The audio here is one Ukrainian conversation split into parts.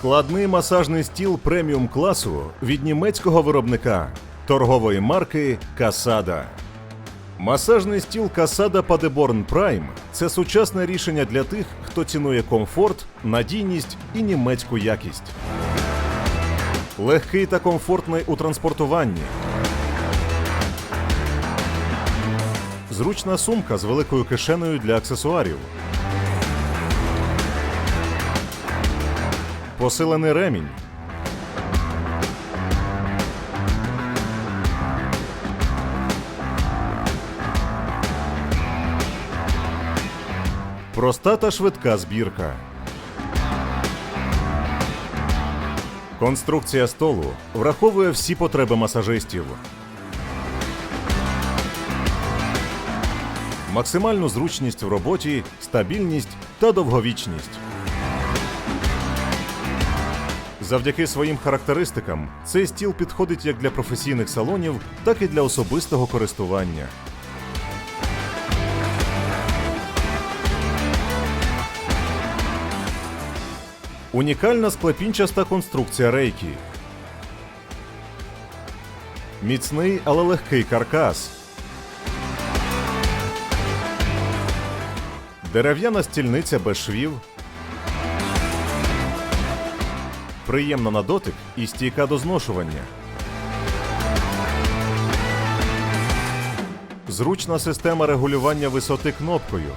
Складний масажний стіл преміум класу від німецького виробника торгової марки Касада. Масажний стіл Касада Paderborn Prime – це сучасне рішення для тих, хто цінує комфорт, надійність і німецьку якість. Легкий та комфортний у транспортуванні. Зручна сумка з великою кишенею для аксесуарів. Посилений ремінь. Проста та швидка збірка. Конструкція столу враховує всі потреби масажистів. Максимальну зручність в роботі, стабільність та довговічність. Завдяки своїм характеристикам цей стіл підходить як для професійних салонів, так і для особистого користування. Унікальна склепінчаста конструкція рейки. Міцний, але легкий каркас. Дерев'яна стільниця без швів. Приємна на дотик і стійка до зношування. Зручна система регулювання висоти кнопкою.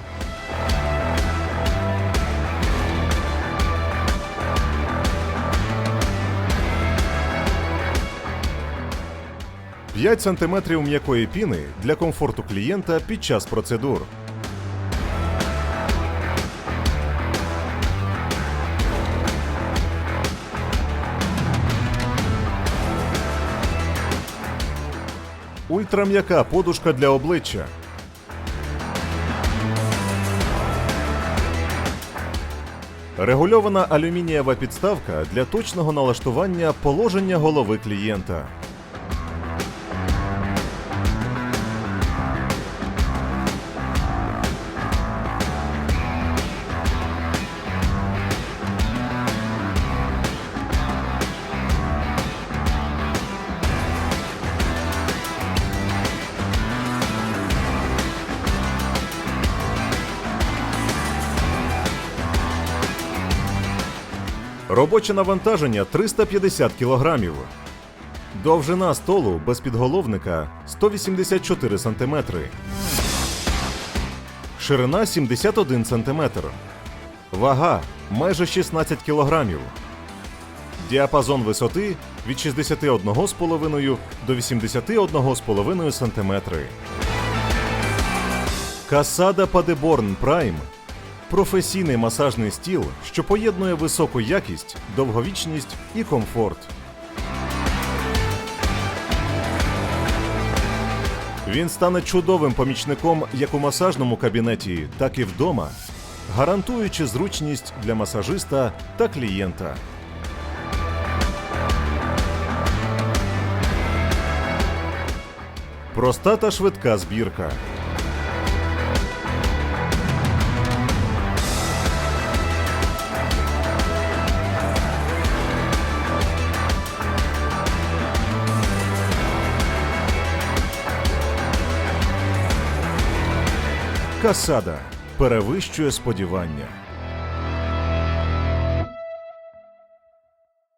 П'ять сантиметрів м'якої піни для комфорту клієнта під час процедур. Ультрам'яка подушка для обличчя. Регульована алюмінієва підставка для точного налаштування положення голови клієнта. Робоче навантаження 350 кг. Довжина столу без підголовника 184 см. Ширина 71 см. Вага майже 16 кг. Діапазон висоти від 61,5 до 81,5 см. Касада Paderborn Prime професійний масажний стіл, що поєднує високу якість, довговічність і комфорт. Він стане чудовим помічником як у масажному кабінеті, так і вдома, гарантуючи зручність для масажиста та клієнта. Проста та швидка збірка. Касада перевищує сподівання.